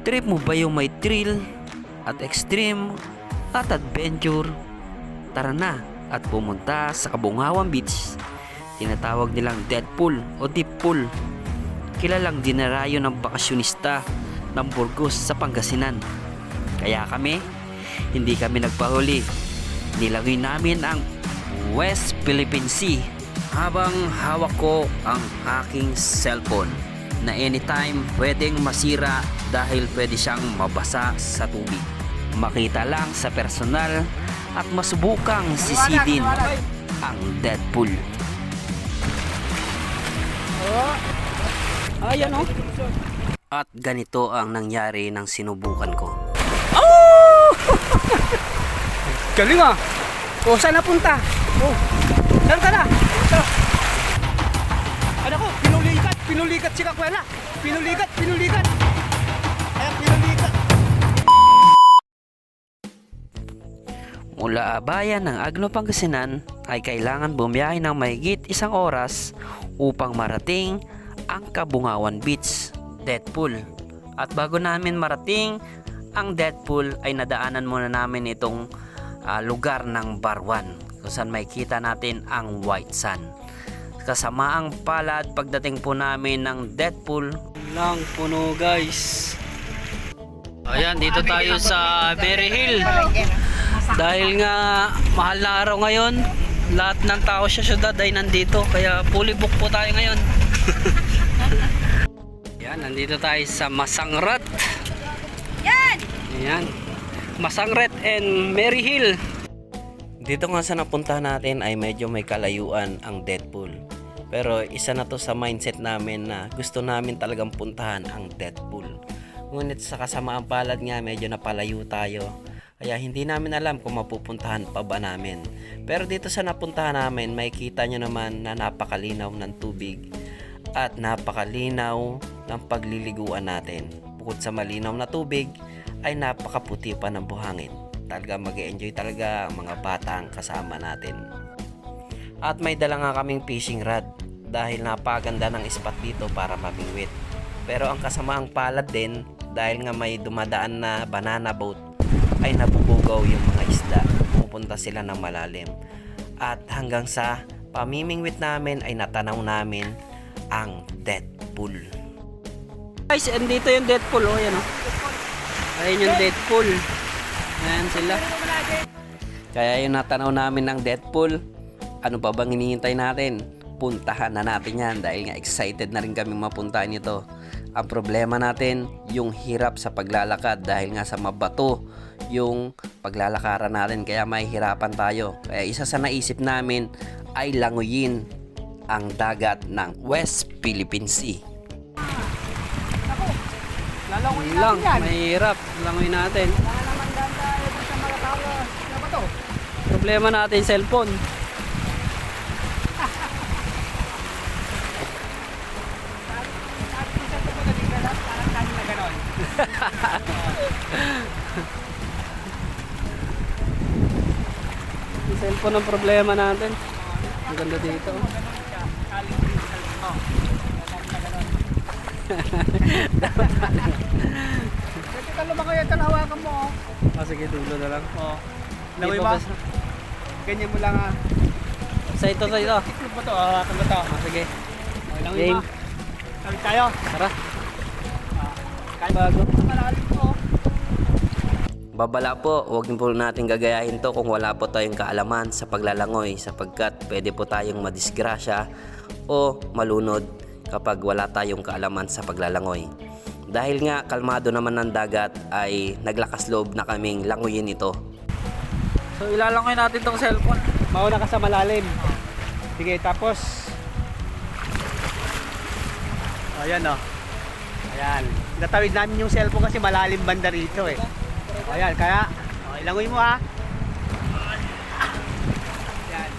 Trip mo ba yung may thrill at extreme at adventure? Tara na at pumunta sa Kabungawan Beach. Tinatawag nilang Deadpool o Deep Pool. Kilalang dinarayo ng bakasyonista ng Burgos sa Pangasinan. Kaya kami, hindi kami nagpahuli. Nilagay namin ang West Philippine Sea habang hawak ko ang aking cellphone na anytime pwedeng masira dahil pwede siyang mabasa sa tubig. Makita lang sa personal at masubukang sisidin ang Deadpool. Ayan oh. At ganito ang nangyari ng sinubukan ko. Galing ah. O, saan napunta? O, saan ka na? Pinulikat si Kakwela. Pinulikat, pinulikat. Ayan, pinulikat. Mula bayan ng Agno Pangasinan ay kailangan bumiyahe ng mahigit isang oras upang marating ang Kabungawan Beach, Deadpool. At bago namin marating ang Deadpool ay nadaanan muna namin itong ah, lugar ng Barwan kung saan makikita natin ang White Sand. Kasama ang palad pagdating po namin ng Deadpool lang puno guys. Ayan, dito tayo sa Berry Hill. Dahil nga mahal na araw ngayon, lahat ng tao sa syudad ay nandito. Kaya fully book po tayo ngayon. Yan, nandito tayo sa Masangrat. Yan! Yan. Masangrat and Mary Hill. Dito nga sa napuntahan natin ay medyo may kalayuan ang Deadpool. Pero isa na to sa mindset namin na gusto namin talagang puntahan ang Deadpool. Ngunit sa kasamaang palad nga medyo napalayo tayo. Kaya hindi namin alam kung mapupuntahan pa ba namin. Pero dito sa napuntahan namin, may kita nyo naman na napakalinaw ng tubig at napakalinaw ng pagliliguan natin. Bukod sa malinaw na tubig, ay napakaputi pa ng buhangin. Talaga mag enjoy talaga ang mga bata ang kasama natin. At may dala nga kaming fishing rod dahil napaganda ng spot dito para mamingwit. Pero ang kasamaang palad din dahil nga may dumadaan na banana boat ay nabubugaw yung mga isda. Pupunta sila ng malalim. At hanggang sa pamimingwit namin ay natanaw namin ang Deadpool. Guys, andito yung Deadpool. Oh, yan oh. Ayun yung Deadpool. Ayan sila. Kaya yung natanaw namin ng Deadpool, ano pa bang hinihintay natin? Puntahan na natin yan dahil nga excited na rin kami mapuntahan ito. Ang problema natin, yung hirap sa paglalakad dahil nga sa mabato yung paglalakaran natin kaya mahihirapan tayo. Kaya isa sa naisip namin ay languyin ang dagat ng West Philippine Sea. Lalangoy lang, natin yan. mahirap. Langoy natin. Wala naman ito sa mga tao. Ano ba to? Problema natin cellphone. Sabi ko sa ito ko nagigala, parang dami na ganon. Yung cellphone ang problema natin. Ang ganda dito. Pwede ka lumangoy ito, hawakan mo. oh. Ah, sige, dulo na lang. Oh. Hindi Langoy pa ba? Ganyan mo lang ah. Sa ito, sa ito. Tiklop ba to? Hawakan mo to. Ah, sige. Okay, langoy Game. mo. Sabi tayo. Tara. Bago. Babala po, huwag po natin gagayahin to kung wala po tayong kaalaman sa paglalangoy sapagkat pwede po tayong madisgrasya o malunod kapag wala tayong kaalaman sa paglalangoy. Dahil nga kalmado naman ng dagat ay naglakas loob na kaming langoyin ito. So ilalangoy natin tong cellphone. Mauna ka sa malalim. Sige, tapos ayan oh. Ayan. Natawid namin yung cellphone kasi malalim banda rito eh. Ayan, kaya oh, ilangoy mo ha. Ayan.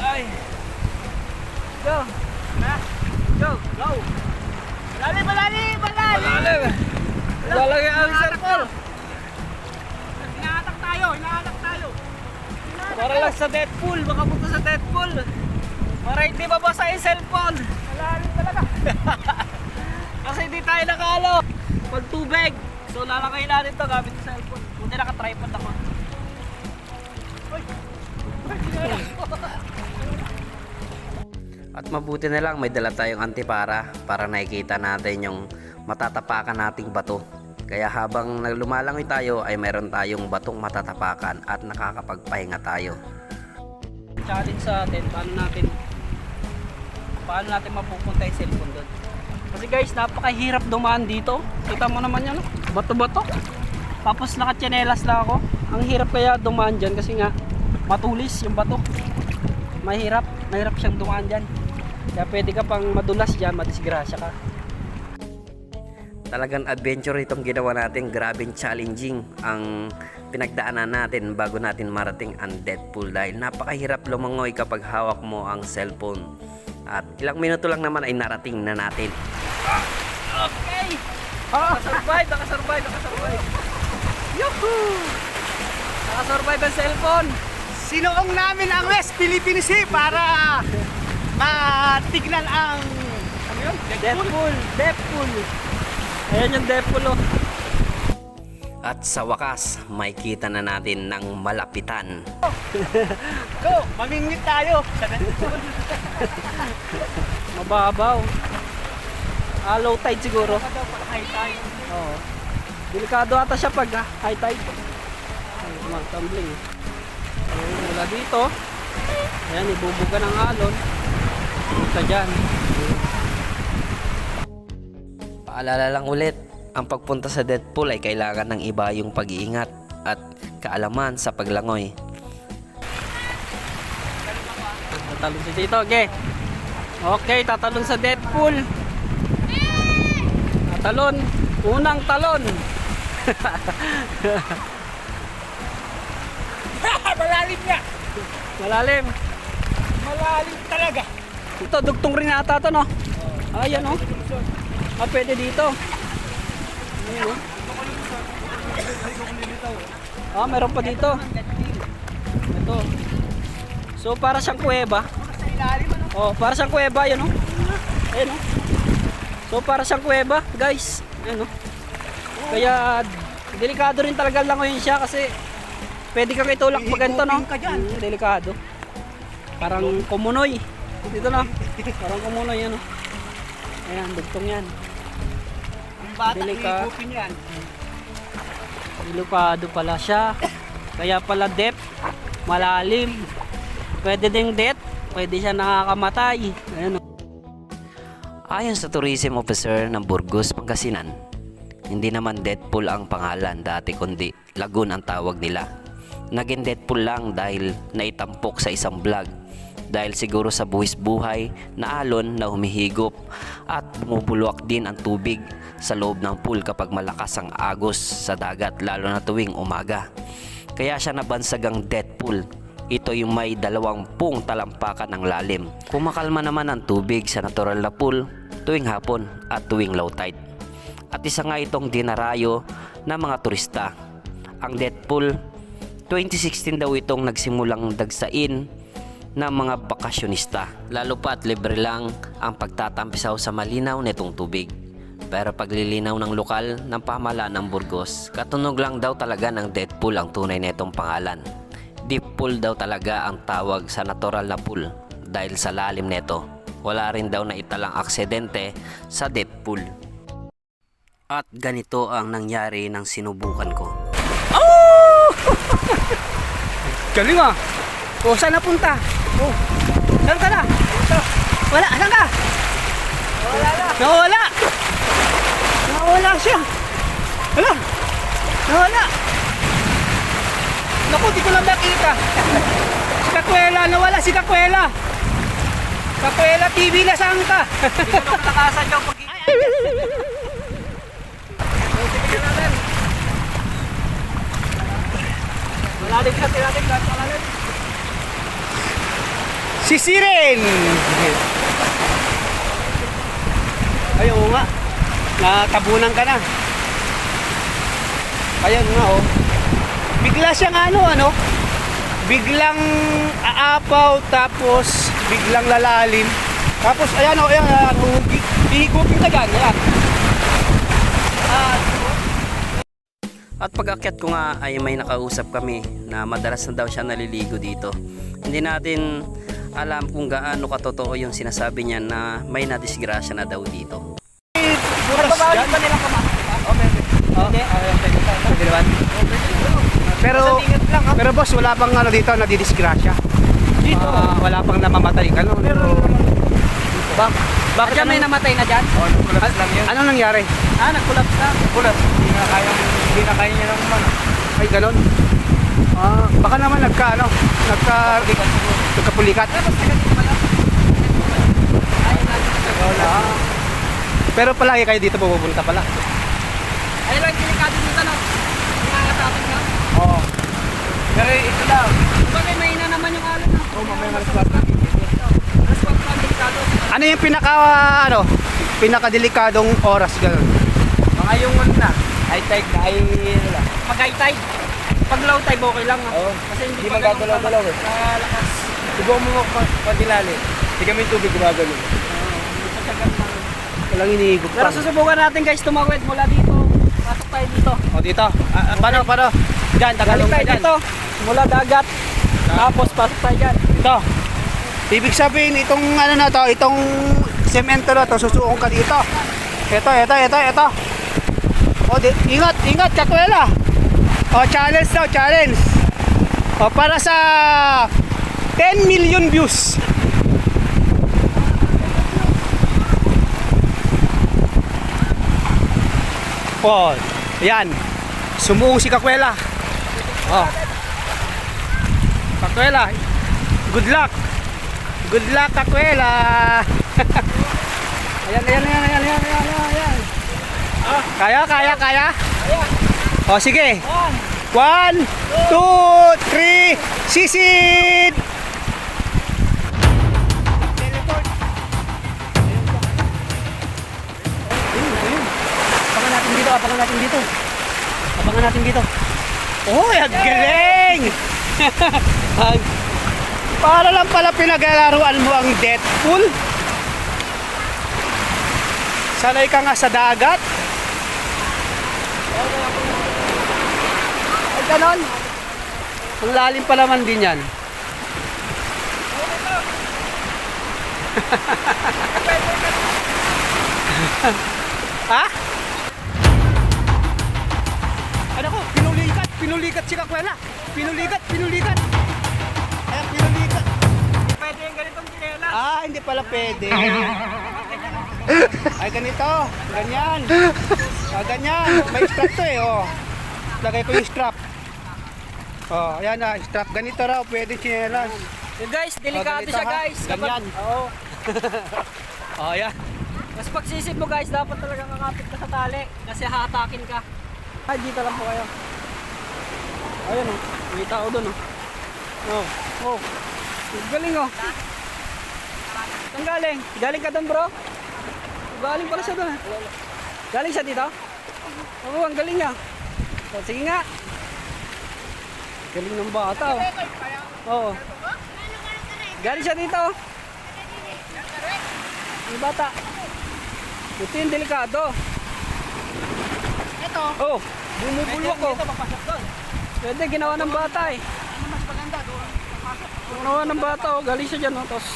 Ay. Go. Ha? Go, go. Malalim, malalim, malalim. Malalim. Lalagay ang cellphone. Hinahatak tayo, hinahatak tayo. Para lang sa Deadpool, baka punta sa Deadpool. Para hindi mabasa yung cellphone. Malalim talaga. Kasi hindi tayo nakalo. tubig. So lalakay natin to gamit yung cellphone. Buti naka-tripod ako. At mabuti na lang may dala tayong antipara para nakikita natin yung matatapakan nating bato. Kaya habang naglumalangoy tayo ay meron tayong batong matatapakan at nakakapagpahinga tayo. Challenge sa atin, paano natin paano natin mapupunta yung cellphone doon. Kasi guys, napakahirap dumaan dito. Kita mo naman yan, bato-bato. Tapos nakatsinelas lang ako. Ang hirap kaya dumaan dyan kasi nga matulis yung bato. Mahirap, mahirap siyang dumaan dyan. Kaya pwede ka pang madulas dyan, madisgrasya ka. Talagang adventure itong ginawa natin. Grabing challenging ang pinagdaanan natin bago natin marating ang Deadpool dahil napakahirap lumangoy kapag hawak mo ang cellphone. At ilang minuto lang naman ay narating na natin. Okay! Nakasurvive, nakasurvive, nakasurvive. Yuhuu! Nakasurvive ang cellphone. Sinuong namin ang West Philippine Sea para matignan ang ano yun? Deadpool, Deadpool. Ayan yung Deadpool oh. At sa wakas, may kita na natin ng malapitan. Go! Mamingwit tayo! Mababaw. Ah, low tide siguro. High tide. Oo. Delikado ata siya pag ah, high tide. Ay, mga tumbling. Ayun, mula dito. Ayan, ibubuga ng alon. Punta dyan. Paalala lang ulit, ang pagpunta sa Deadpool ay kailangan ng iba yung pag-iingat at kaalaman sa paglangoy. Tatalon si Tito, okay. Okay, tatalon sa Deadpool. Tatalon. Unang talon. Malalim niya! Malalim. Malalim talaga! Ito, dugtong rin ata ito, no? Ayan, oh. Ah, pwede dito. Ayan, oh. Ah, meron pa dito. Ito. So, para siyang kuweba. Ano? Oh, para siyang kuweba, yan, oh. Ayan, oh. So, para siyang kuweba, guys. Ayan, oh. Kaya, delikado rin talaga lang ngayon siya kasi pwede kang itulak pag ganito, no? Hihigupin ka dyan. Mm, delikado. Parang kumunoy. Dito na. Parang kumunoy yan. Oh. Ayan, dugtong yan. Ang bata, Delika. yan. Delikado pala siya. Kaya pala depth, malalim. Pwede ding depth, pwede siya nakakamatay. Ayan. oh. Ayon sa tourism officer ng Burgos, Pangasinan, hindi naman Deadpool ang pangalan dati kundi Lagoon ang tawag nila. Naging Deadpool lang dahil naitampok sa isang vlog dahil siguro sa buwis buhay na alon na humihigop at bumubulwak din ang tubig sa loob ng pool kapag malakas ang agos sa dagat lalo na tuwing umaga. Kaya siya nabansagang Deadpool ito yung may dalawampung talampakan ng lalim. Kumakalma naman ang tubig sa natural na pool tuwing hapon at tuwing low tide. At isa nga itong dinarayo ng mga turista. Ang Deadpool, 2016 daw itong nagsimulang dagsain ng mga bakasyonista. Lalo pa at libre lang ang pagtatampisaw sa malinaw nitong tubig. Pero paglilinaw ng lokal ng pamahalaan ng Burgos, katunog lang daw talaga ng Deadpool ang tunay nitong pangalan. Deep pool daw talaga ang tawag sa natural na pool dahil sa lalim nito. Wala rin daw na italang aksidente sa deep pool. At ganito ang nangyari ng sinubukan ko. Galing ah! Oh, saan napunta? Oh, saan ka na? Wala, saan ka? Wala na. Nawala! Nawala siya! Wala! Nawala! Naku, di ko lang nakita. Si Kakwela, nawala si Kakwela. Kakwela TV na saan ka? Hindi ko nakakasan yung pag. Si Siren! Ay, oo nga. Natabunan ka na. Ayan nga, oh. Bigla siyang ano, ano? Biglang aapaw, tapos biglang lalalim. Tapos, ayan, oh, ayan, ayan. Hihigupin ka dyan, ayan. At pag akyat ko nga ay may nakausap kami na madalas na daw siya naliligo dito. Hindi natin alam kung gaano katotoo yung sinasabi niya na may nadisgrasya na daw dito. Nagbabawal ba nilang pumasok? Okay. Hindi. Pwede naman. Pero, pero boss, wala pang ano dito, nadidisgrasya. Dito? wala pang namamatay ka no? Pero, ba, Bakit may namatay na dyan? Oh, nag-collapse lang yun. Anong nangyari? Ah, nag-collapse na. Collapse. Hindi na kaya, hindi na kaya niya ng ano. Ay, ganun. Ah, baka naman nagka, ano, nagka, nagkapulikat. Wala. Pero palagi kayo dito pupunta pala. Ay lang, delikado dito no. Oo. Pero ito lang. Bakit may ina naman yung alon no? Oh, mamaya Mas wag pa delikado. Ano yung pinaka, ano, pinakadelikadong oras ganun? Mga yung ano na, high tide na, ay ano lang. Pag high tide, pag low tide okay lang. ah. Oo. Kasi hindi Hindi pa magagalaw-galaw eh. Kalakas. Subukan mo mo padilali. Hindi kami tubig gumagalo. Walang iniigop Pero susubukan natin guys tumawid mula dito. Pasok tayo dito. O dito. Ah, ah, paano, paano? Tagalong tayo ka dyan. dito. Mula dagat. Tapos pasok tayo dyan. Ito. Ibig sabihin, itong ano na to, itong semento na to, susuong ka dito. Ito, ito, ito, ito. O, di, ingat, ingat, kakwela. O, challenge daw, challenge. O, para sa 10 million views. O, yan. Sumuong si Kakwela. O. Kakwela, good luck. Good luck, Kakwela. ayan, ayan, ayan, ayan, ayan, ayan, ayan, ayan. Kaya, kaya, kaya? O, sige. One, two, three, sisid! Abangan natin dito, abangan natin dito. Abangan natin dito. Oh, ang galing! Para lang pala pinaglalaruan mo ang Deadpool. Sanay ka nga sa dagat. Ay, ganon. Ang lalim pa naman din yan. ha? Pinulikat! Si Kakwela! Pinulikat! Pinulikat! Ayan, pinulikat! Pwede yung ganitong kinela. Ah, hindi pala pwede. Ay, ganito. Ganyan. Ah, ganyan. May strap to eh, oh. Lagay ko yung strap. Oh, ayan na, strap. Ganito raw, pwede chinelas. So guys, delikado ganito, siya ha? guys. Ganyan. Oo. Oh, ayan. Mas pagsisip mo guys, dapat talaga kakapit ka sa tali. Kasi hatakin ka. Ay, dito lang po kayo. Ayun oh. May tao doon oh. Oh. Oh. Galing oh. Saan galing? Galing ka doon bro? Galing pala siya doon ah. Galing siya dito? Oo, ang galing niya. Oh, sige nga. Galing ng bata oh. Oo. Galing siya dito. oh. Yung bata. Ito yung delikado. Ito, Oh, bumubulwak ko. ito papasok doon. Pwede, ginawa ng bata eh. Ano mas maganda doon? Ginawa ng bata oh, galing siya dyan oh. Tapos,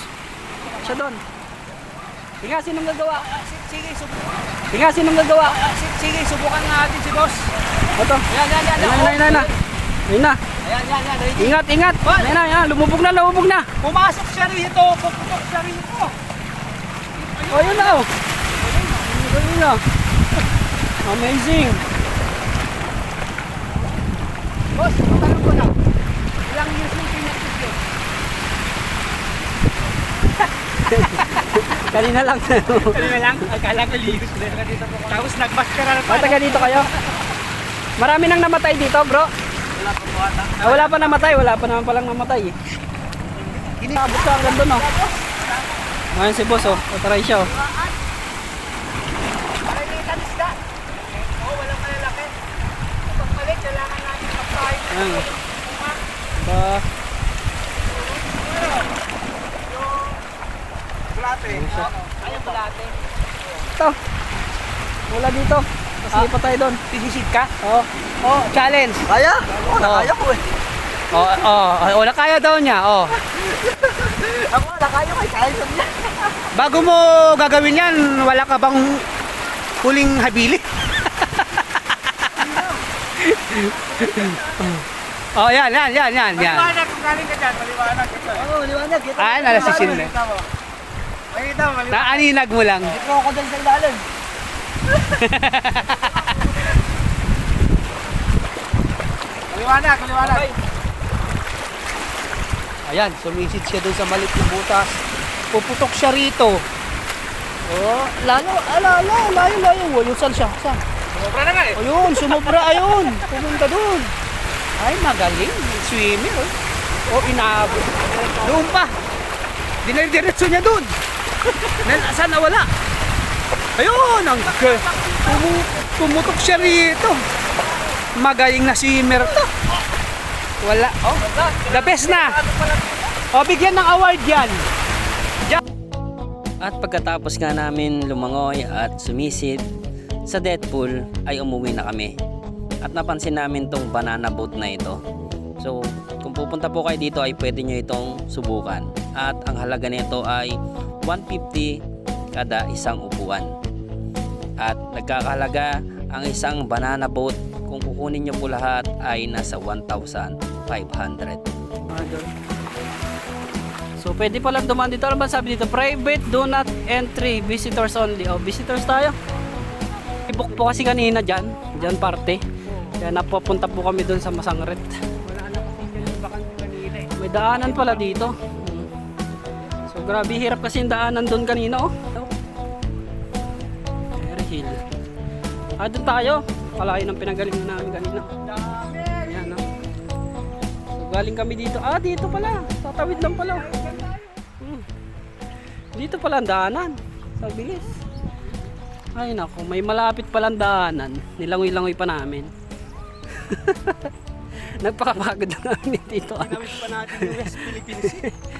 siya doon. Hinga, sinong gagawa? Si- Sige, subukan. Hinga, sinong gagawa? Si- Sige, subukan natin si boss. Ito. Yan, yan, yan. Ayun na, ayun na, ayun na. Ayun. Ayan, yan, yan. Ingat, ingat. Ayun na, ayun na. Lumubog na, lumubog na. Pumasok siya rito. Puputok siya rito. Oh, yun na oh. Galing na. Amazing. Boss, matanong ko lang. Ilang years yung pinag-video? Kanina lang. Kanina lang? Akala ko na dito. Tapos nag-mascara pa. Ah, taga dito kayo. Marami nang namatay dito, bro. Wala pa po ata. Ah, wala pa namatay, wala pa naman palang namatay eh. Inaabot ka hanggang doon, oh. Ngayon si boss, oh. Tataray siya, oh. Malilitan isda. Oo, walang malalaki. Kapag maliit, kailangan. Ayan. Ba, Bulate. Ayun, bulate. ito. Wala dito. Sige pa tayo doon. Sisisid ka? Oo. Oh, challenge. Kaya? Oo, nakaya ko eh. Oo, oh, oh, oh, kaya daw niya. Oh. Ako, nakaya ko eh. Kaya ko niya. Bago mo gagawin yan, wala ka bang huling habili? Oh, yan, yan, yan, yan, yan. Maliwanag kung galing ka dyan, maliwanag ka dyan. Oo, liwanag. Kita Ay, nalasisin na. Makikita mo. Makikita mo, maliwanag. Naaninag mo lang. Ito ako dyan sa ilalim. Maliwanag, maliwanag. Ayan, sumisid siya doon sa malit na butas. Puputok siya rito. Oh, lalo, ala, ala, layo, layo. Ayun, saan siya? Saan? Sumobra na nga eh. Ayun, sumobra, ayun. Pumunta doon. Ay, magaling. Swimmer, oh. Oh, inabot. Doon pa. Dinadiretso niya doon. Saan nawala? Ayun, ang tumu- tumutok siya rito. Magaling na swimmer to. Wala. Oh, the best na. O, bigyan ng award yan. At pagkatapos nga namin lumangoy at sumisid sa Deadpool ay umuwi na kami. At napansin namin tong banana boat na ito. So kung pupunta po kayo dito ay pwede nyo itong subukan. At ang halaga nito ay 150 kada isang upuan. At nagkakahalaga ang isang banana boat kung kukunin nyo po lahat ay nasa 1,500. So pwede pa lang dumaan dito. Ano ba sabi dito? Private, do not entry, visitors only. O, visitors tayo. I-book po kasi kanina dyan. Dyan parte. Kaya napapunta po kami doon sa Masangret. May daanan pala dito. So grabe hirap kasi yung daanan doon kanina oh. Very hill. Ah, doon tayo. Kalayo ng pinagaling namin kanina. Ayan oh. So galing kami dito. Ah, dito pala. Tatawid lang pala. Hmm. Dito pala ang daanan. Sa bilis. Ay nako, may malapit palang daanan. Nilangoy-langoy pa namin. Nagpakapagod na namin dito. Ginamit pa natin yung West Philippines.